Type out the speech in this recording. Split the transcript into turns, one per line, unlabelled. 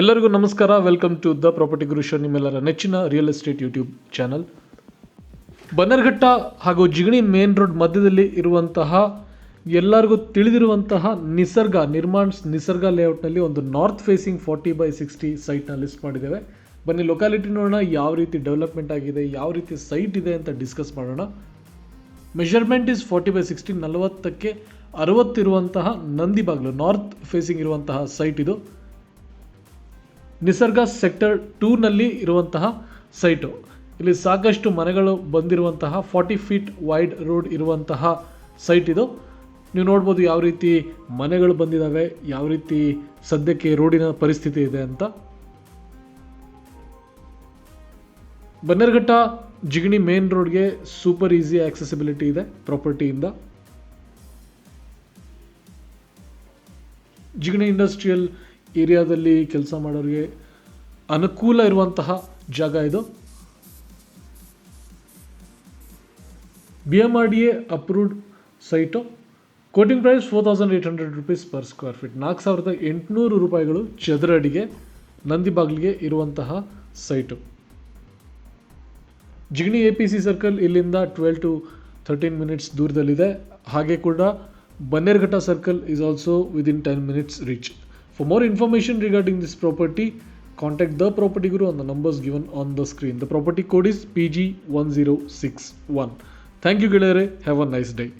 ಎಲ್ಲರಿಗೂ ನಮಸ್ಕಾರ. Welcome to the property Guru show ನಿಮ್ಮೆಲ್ಲರ ನೆಚ್ಚಿನ real estate YouTube channel Bannerghatta ಹಾಗೂ ಜಿಗಣಿ ಮೇನ್ ರೋಡ್ ಮಧ್ಯದಲ್ಲಿ ಇರುವಂತಹ, ಎಲ್ಲರಿಗೂ ತಿಳಿದಿರುವಂತಹ ನಿಸರ್ಗ ನಿರ್ಮಾಣ್ಸ್ ನಿಸರ್ಗ ಲೇಔಟ್ನಲ್ಲಿ ಒಂದು north facing forty by sixty ಸೈಟ್ನ list ಮಾಡಿದ್ದೇವೆ. ಬನ್ನಿ ಲೊಕಾಲಿಟಿ ನೋಡೋಣ. ಯಾವ ರೀತಿ ಡೆವಲಪ್ಮೆಂಟ್ ಆಗಿದೆ, ಯಾವ ರೀತಿ ಸೈಟ್ ಇದೆ ಅಂತ ಡಿಸ್ಕಸ್ ಮಾಡೋಣ. Measurement is forty by sixty ನಲವತ್ತಕ್ಕೆ ಅರವತ್ತಿರುವಂತಹ ನಂದಿ ಬಾಗಿಲು ನಾರ್ತ್ ಫೇಸಿಂಗ್ ಇರುವಂತಹ ಸೈಟ್ ಇದು. ನಿಸರ್ಗ ಸೆಕ್ಟರ್ ಟೂನಲ್ಲಿ ಇರುವಂತಹ ಸೈಟು. ಇಲ್ಲಿ ಸಾಕಷ್ಟು ಮನೆಗಳು ಬಂದಿರುವಂತಹ ಫಾರ್ಟಿ ಫೀಟ್ ವೈಡ್ ರೋಡ್ ಇರುವಂತಹ ಸೈಟ್ ಇದು. ನೀವು ನೋಡ್ಬೋದು ಯಾವ ರೀತಿ ಮನೆಗಳು ಬಂದಿದ್ದಾವೆ ಯಾವ ರೀತಿ ಸದ್ಯಕ್ಕೆ ರೋಡಿನ ಪರಿಸ್ಥಿತಿ ಇದೆ ಅಂತ. ಬನ್ನೇರ್ಘಟ್ಟ ಜಿಗಣಿ ಮೇನ್ ರೋಡ್ಗೆ ಸೂಪರ್ ಈಸಿ ಆಕ್ಸೆಸಿಬಿಲಿಟಿ ಇದೆ ಪ್ರಾಪರ್ಟಿಯಿಂದ. ಜಿಗಣಿ ಇಂಡಸ್ಟ್ರಿಯಲ್ ಏರಿಯಾದಲ್ಲಿ ಕೆಲಸ ಮಾಡೋರಿಗೆ ಅನುಕೂಲ ಇರುವಂತಹ ಜಾಗ ಇದು. B M R D A approved site quoting price four thousand eight hundred rupees per square feet ನಾಲ್ಕು ಸಾವಿರದ ಎಂಟುನೂರು ರೂಪಾಯಿಗಳು ಚದರ ಅಡಿಗೆ ನಂದಿ ಬಾಗಿಲಿಗೆ ಇರುವಂತಹ site Jigani A P C circle ಇಲ್ಲಿಂದ ಟ್ವೆಲ್ ಟು ಥರ್ಟೀನ್ ಮಿನಿಟ್ಸ್ ದೂರದಲ್ಲಿದೆ. ಹಾಗೆ ಕೂಡ Bannerghatta circle is also within ten minutes reach For more information regarding this property, contact the property guru on the numbers given on the screen. The property code is PG1061. Thank you, Gilere. Have a nice day.